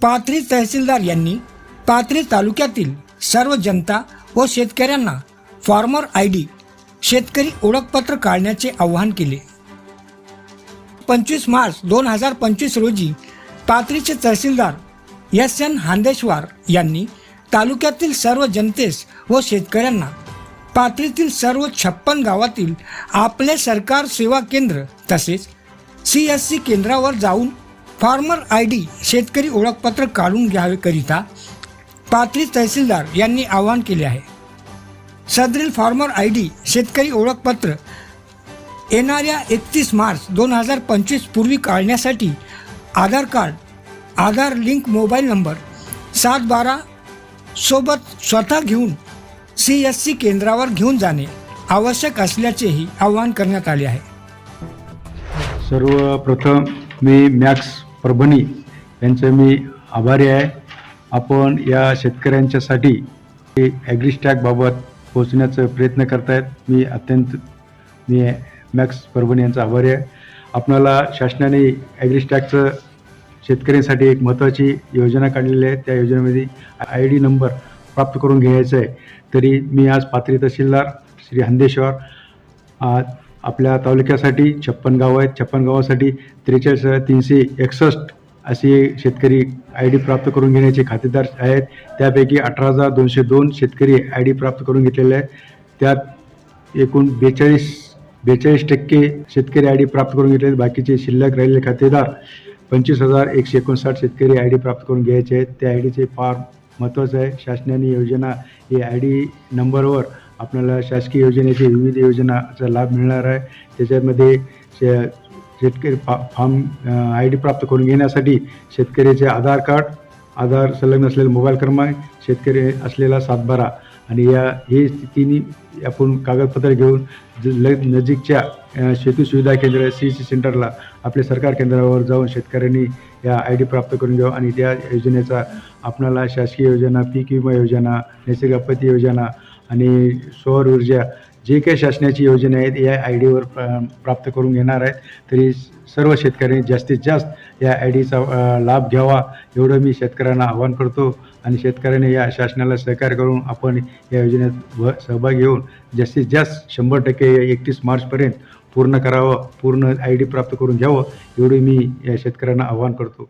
पाथरी तहसीलदार यांनी पाथरी तालुक्यातील सर्व जनता व शेतकऱ्यांना फार्मर आय डी शेतकरी ओळखपत्र काढण्याचे आवाहन केले. पंचवीस मार्च दोन हजार पंचवीस रोजी पाथरीचे तहसीलदार एस एन हांदेश्वार यांनी तालुक्यातील सर्व जनतेस व शेतकऱ्यांना पाथरीतील सर्व छप्पन गावातील आपले सरकार सेवा केंद्र तसेच सी एस सी केंद्रावर जाऊन फार्मर आय डी शेतकरी ओळखपत्र काढून घ्यावेकरिता पाथरी तहसीलदार यांनी आवाहन केले आहे. सदरील फार्मर आय डी शेतकरी ओळखपत्र येणाऱ्या एकतीस मार्च दोन हजार पंचवीस पूर्वी काढण्यासाठी Aadhaar card Aadhaar link mobile number सात बारा सोबत स्वतः घेऊन सी एस सी केंद्रावर घेऊन जाणे आवश्यक असल्याचेही आवाहन करण्यात आले आहे. सर्वप्रथम मी मॅक्स परभणी यांचं मी आभारी आहे. आपण या शेतकऱ्यांच्यासाठी ॲग्रिस्टॅगबाबत पोहोचण्याचा प्रयत्न करतायत. मी अत्यंत मी मॅक्स परभणी यांचा आभारी आहे. आपणाला शासनाने ॲग्रिस्टॅगचं शेतकऱ्यांसाठी एक महत्त्वाची योजना काढलेली आहे. त्या योजनेमध्ये आय डी नंबर प्राप्त करून घ्यायचा आहे. तरी मी आज पात्री तहसीलदार श्री हंदेश्वर आपल्या तालुक्यासाठी छप्पन गावं आहेत. छप्पन गावासाठी त्रेचाळीस हजार तीनशे एकसष्ट असे शेतकरी आय डी प्राप्त करून घेण्याचे खातेदार आहेत. त्यापैकी अठरा हजार दोनशे दोन शेतकरी आय डी प्राप्त करून घेतलेले आहेत. त्यात एकूण बेचाळीस बेचाळीस टक्के शेतकरी आय डी प्राप्त करून घेतले आहेत. बाकीचे शिल्लक राहिलेले खातेदार पंचवीस हजार एकशे एकोणसाठ शेतकरी आय डी प्राप्त करून घ्यायचे आहेत. त्या आय डीचे फार महत्त्वाचं आहे. शासनाने योजना हे आय डी नंबरवर आपल्याला शासकीय योजनेचे विविध योजनाचा लाभ मिळणार आहे. त्याच्यामध्ये शे शेतकरी फा फार्म आय डी प्राप्त करून घेण्यासाठी शेतकऱ्याचे आधार कार्ड आधार संलग्न असलेला मोबाईल क्रमांक शेतकरी असलेला सातबारा आणि या हे तिन्ही आपण कागदपत्र घेऊन ज- ल नजीकच्या शेती सुविधा केंद्र सी सी सेंटरला आपल्या सरकार केंद्रावर जाऊन शेतकऱ्यांनी या आय डी प्राप्त करून घ्यावं आणि त्या योजनेचा आपणाला शासकीय योजना पीक विमा योजना नैसर्गिक आपत्ती योजना आणि सौर ऊर्जा जे काही शासनाची योजना आहेत या आय डीवर प्राप्त करून घेणार आहेत तरी सर्व शेतकऱ्यांनी जास्तीत जास्त या आय डीचा लाभ घ्यावा एवढं मी शेतकऱ्यांना आवाहन करतो आणि शेतकऱ्यांनी या शासनाला सहकार्य करून आपण या योजनेत व सहभागी घेऊन जास्तीत जास्त शंभर टक्के एकतीस मार्चपर्यंत पूर्ण करावं पूर्ण आय डी प्राप्त करून घ्यावं एवढी मी या शेतकऱ्यांना आवाहन करतो.